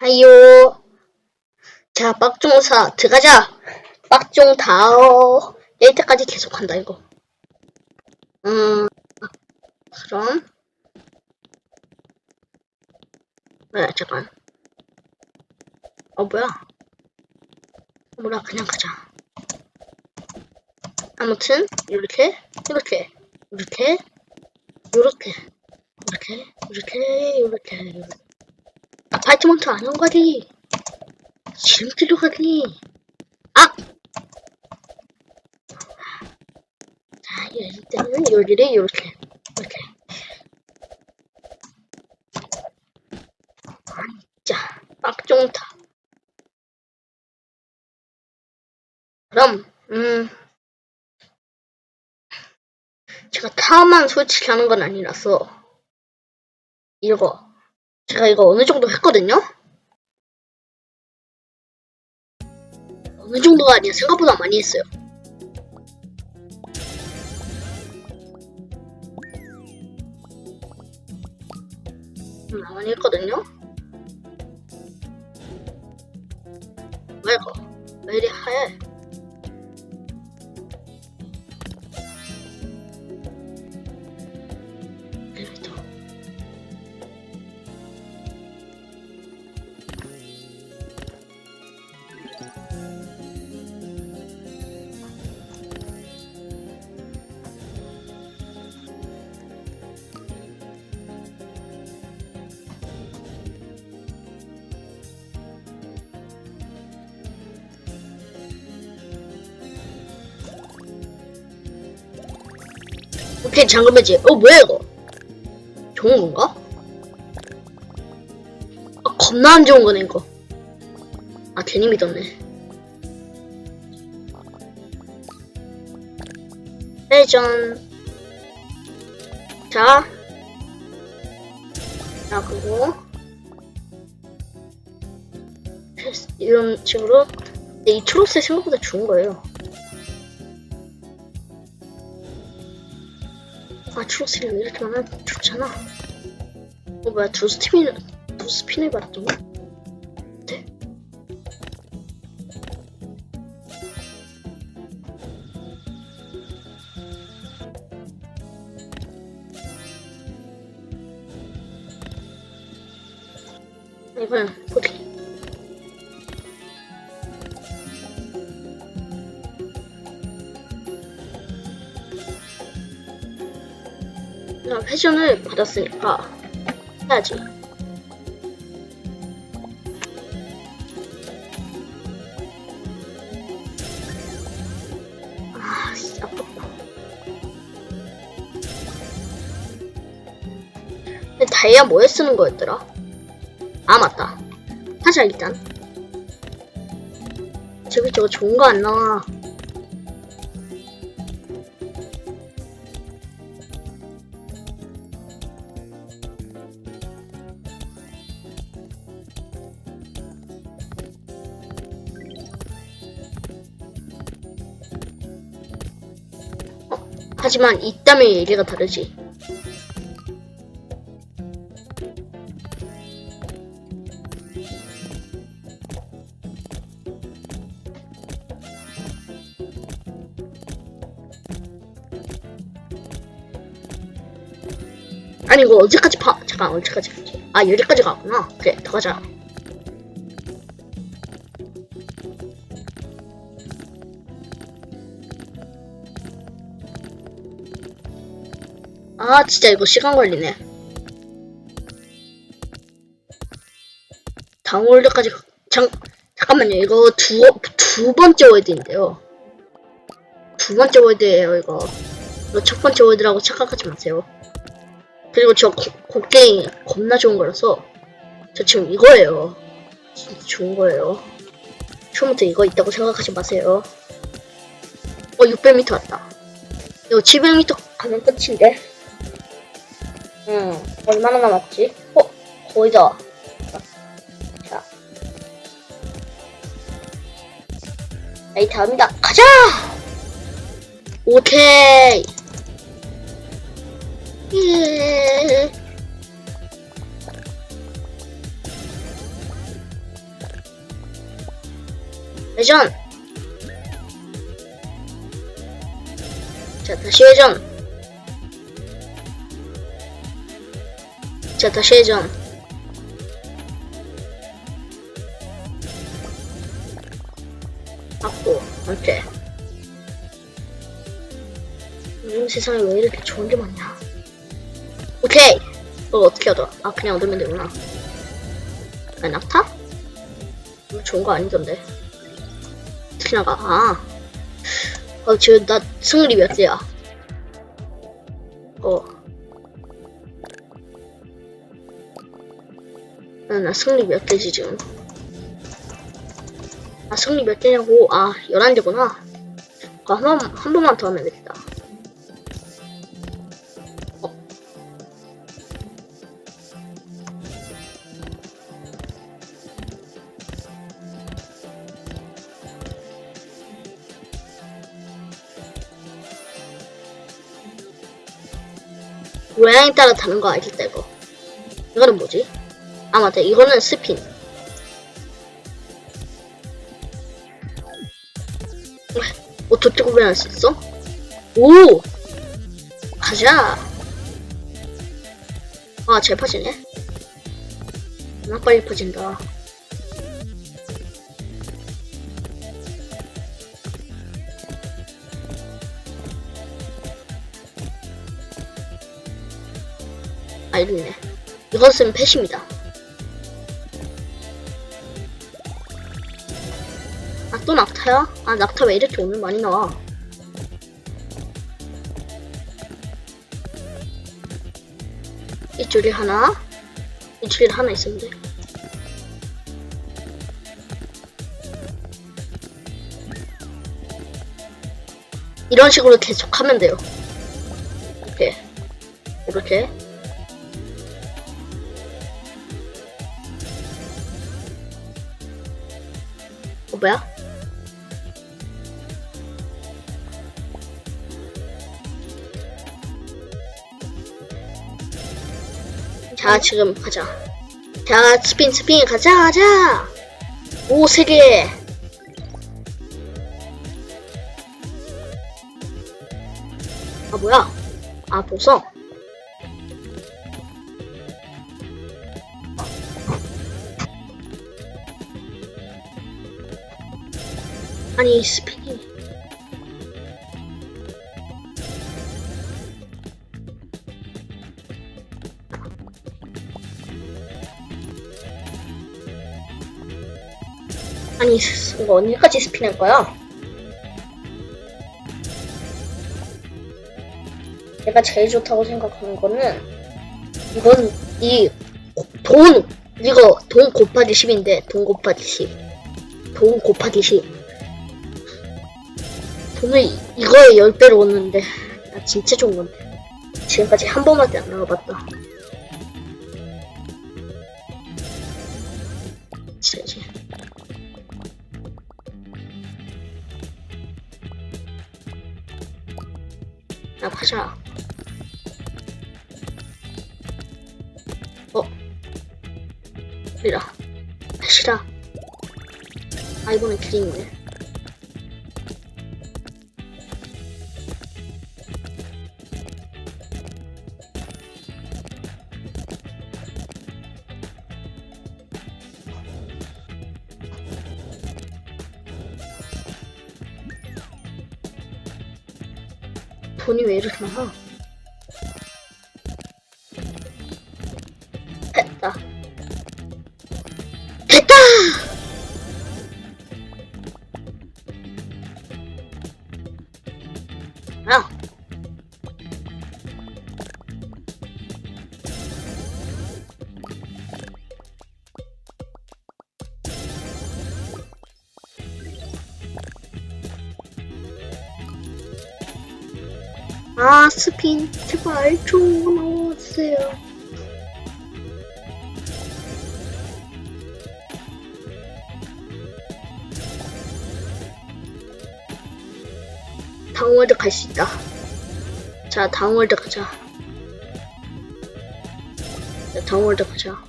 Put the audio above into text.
하이요. 자, 빡종사 들어가자. 빡종 다오. 내 때까지 계속한다 이거. 음, 그럼. 뭐야, 잠깐. 어, 뭐야. 뭐라, 그냥 가자. 아무튼, 이렇게, 이렇게, 이렇게, 이렇게, 이렇게, 이렇게, 이렇게. 이렇게. 아파트먼트 안 온 거지. 지름 필요하니. 아! 자, 일단은 여기를 이렇게, 이렇게. 아, 자, 빡종타. 그럼, 음, 제가 타만 솔직히 하는 건 아니라서, 이거, 제가 이거 어느 정도 했거든요? 어느 정도가 아니라 생각보다 많이 했어요. 음, 많이 했거든요? 왜 이거? 왜 이리 하얘? 오케이 잠깐만지 어 뭐야 이거? 좋은 건가? 아 겁나 안 좋은 거네 이거. 아 괜히 믿었네. 회전. 자. 자, 패스- 이런 식으로. 근데 이 초록색 생각보다 좋은 거예요 왜 이렇게 많아? 좋잖아 어 뭐야 두 스피는 두 스핀을 받았던 거? 네? 이번엔 나 회전을 받았으니까 해야지. 아, 진짜 아깝다. 다이아 뭐에 쓰는 거였더라? 아, 맞다. 하자, 일단. 저기 저거 좋은 거 안 나와. 하지만 이땀의 얘기가 다르지. 아니 이거 언제까지 파? 잠깐 언제까지 가지? 아 여기까지 가구나. 그래 더 가자. 아 진짜 이거 시간 걸리네. 다운월드까지 가- 잠 잠깐만요. 이거 두 두 번째 월드인데요. 두 번째 월드예요 이거. 이거 첫 번째 월드라고 착각하지 마세요. 그리고 저 고- 곡괭이 겁나 좋은 거라서 저 지금 이거예요. 진짜 좋은 거예요. 처음부터 이거 있다고 생각하지 마세요. 어 600m 왔다. 이거 700m 가면 끝인데 응, 얼마나 남았지? 어, 거의 다. 자. 에이, 다음이다. 가자! 오케이. 예. 회전 자 다시 회전 자 다시 회전 맞고 안돼 요즘 세상에 왜 이렇게 좋은 게 많냐 오케이 이거 어떻게 하더라 아 그냥 얻으면 되구나 아 낙타? 뭐 좋은 거 아니던데 어떻게 나가 아 어, 지금 나 승률이 몇 개야 어 나, 나 승리 몇 개지 지금? 아 승리 몇 개냐고? 아 11개구나. 한, 번, 한 번만 더 하면 되겠다. 어. 모양에 따라 다른 거 알겠다 이거? 이거는 뭐지? 아 맞다. 이거는 스핀. 어 도트 구별할 수 있어? 오! 가자! 아잘 퍼지네? 나 빨리 퍼진다. 아 이렇네. 이것은 패시입니다 또 낙타야? 아 낙타 왜 이렇게 오늘 많이 나와? 이 줄이 하나? 이 줄이 하나 있었는데. 이런 식으로 계속 하면 돼요. 이렇게. 이렇게. 어 뭐야? 자 지금 가자. 자 스핀 스핀 가자 가자! 오 세개! 아 뭐야? 아 보석 아니 스핀이 아니 스- 이거 언제까지 스핀할 거야? 내가 제일 좋다고 생각하는 거는 이건 이 돈 이거 돈 곱하기 10인데 돈 곱하기 10 돈 곱하기 10 돈을 이- 이거에 10배로 얻는데 나 진짜 좋은 건데. 지금까지 한 번밖에 안 나와봤다 나 가자. 어? 그리라 다시라 아 이번엔 길이 있네 돈이 왜 이렇게 많아? 아, 스핀. 제발 거 나와주세요. 다음월드 갈 수 있다. 자, 다음월드 가자. 자, 다음월드 가자.